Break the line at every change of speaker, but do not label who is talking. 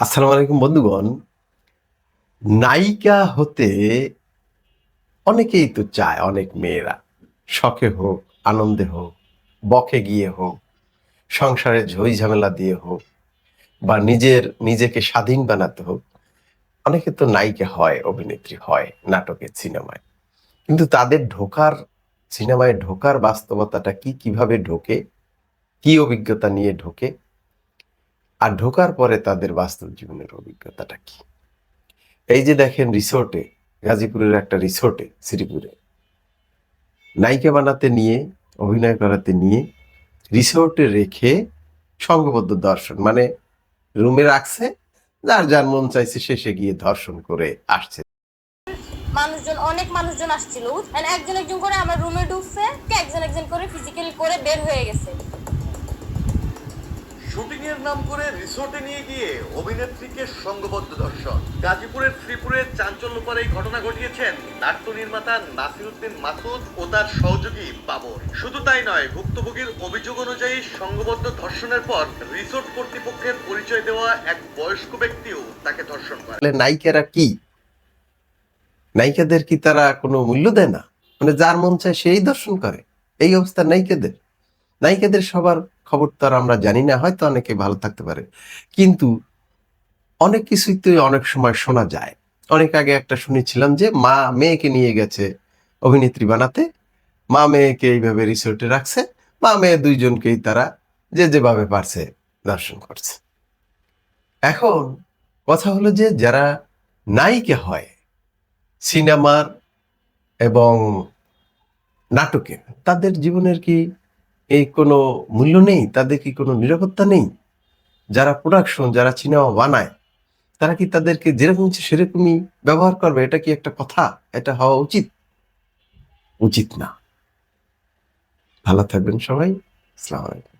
আসসালামু আলাইকুম বন্ধুগণ। নায়িকা হতে অনেকেই তো চায়, অনেক মেয়েরা। শখে হোক, আনন্দে হোক, বকে গিয়ে হোক, সংসারে ঝই ঝামেলা দিয়ে হোক, বা নিজের, নিজেকে স্বাধীন বানাতে হোক, অনেকে তো নায়িকা হয়, অভিনেত্রী হয়, নাটকে, সিনেমায়। কিন্তু তাদের ঢোকার, সিনেমায় ঢোকার বাস্তবতাটা কি, কীভাবে ঢোকে, কি অভিজ্ঞতা নিয়ে ঢোকে আর ঢোকার পরে তাদের বাস্তব জীবনের অভিজ্ঞতাটা কি? এই যে দেখেন রিসোর্টে গাজীপুরের একটা রিসোর্টে শ্রীপুরে। নায়িকা বানাতে নিয়ে, অভিনয় করাতে নিয়ে রিসোর্টে রেখে সঙ্গবদ্ধ দর্শন মানে রুমে রাখছে, যার যার মন চাইছে শেষে গিয়ে ধর্ষণ করে আসছে।
মানুষজন, অনেক মানুষজন আসছিল একজন একজন করে আমার রুমে ঢুকছে, একজন একজন করে ফিজিক্যালি করে বের হয়ে গেছে।
শুটিং এর নাম করে রিসোর্টে নিয়ে গিয়ে অভিনেত্রীকে সংঘবদ্ধ দর্শন। গাজীপুরের শ্রীপুরের চাঞ্চল্যকর এই ঘটনা ঘটিয়েছেন নাট্য নির্মাতা নাসিরুদ্দিন মাসুদ ও তার সহযোগী বাবর। শুধু তাই নয়, ভুক্তভোগীর অভিযোগ অনুযায়ী সংঘবদ্ধ ধর্ষণের পর রিসোর্ট কর্তৃপক্ষের পরিচয় দেওয়া এক বয়স্ক ব্যক্তিও তাকে ধর্ষণ করে।
নায়িকারা কি? নায়িকাদের কি তারা কোনো মূল্য দেয় না? মানে যার মন চায় সেই দর্শন করে। এই অবস্থা নায়িকাদের। নায়িকাদের সবার খবর তো আর আমরা জানি না, হয়তো অনেকে ভালো থাকতে পারে। কিন্তু অনেক কিছুই তো অনেক সময় শোনা যায়। অনেক আগে একটা শুনেছিলাম যে মা মেয়েকে নিয়ে গেছে অভিনেত্রী বানাতে। মা মেয়েকে এইভাবে রিসোর্টে রাখছে। মা মেয়ে দুইজনকেই তারা যে যেভাবে পারছে দর্শন করছে। এখন কথা হলো যে যারা নায়িকা হয় সিনেমার এবং নাটকে, তাদের জীবনের কি এই কোনো মূল্য নেই? তাদের কি কোনো নিরাপত্তা নেই? যারা প্রোডাকশন যারা সিনেমা বানায়, তারা কি তাদেরকে যেরকম সেরকমই ব্যবহার করবে? এটা কি একটা কথা? এটা হওয়া উচিত? উচিত না। ভালো থাকবেন সবাই। আসসালামু আলাইকুম।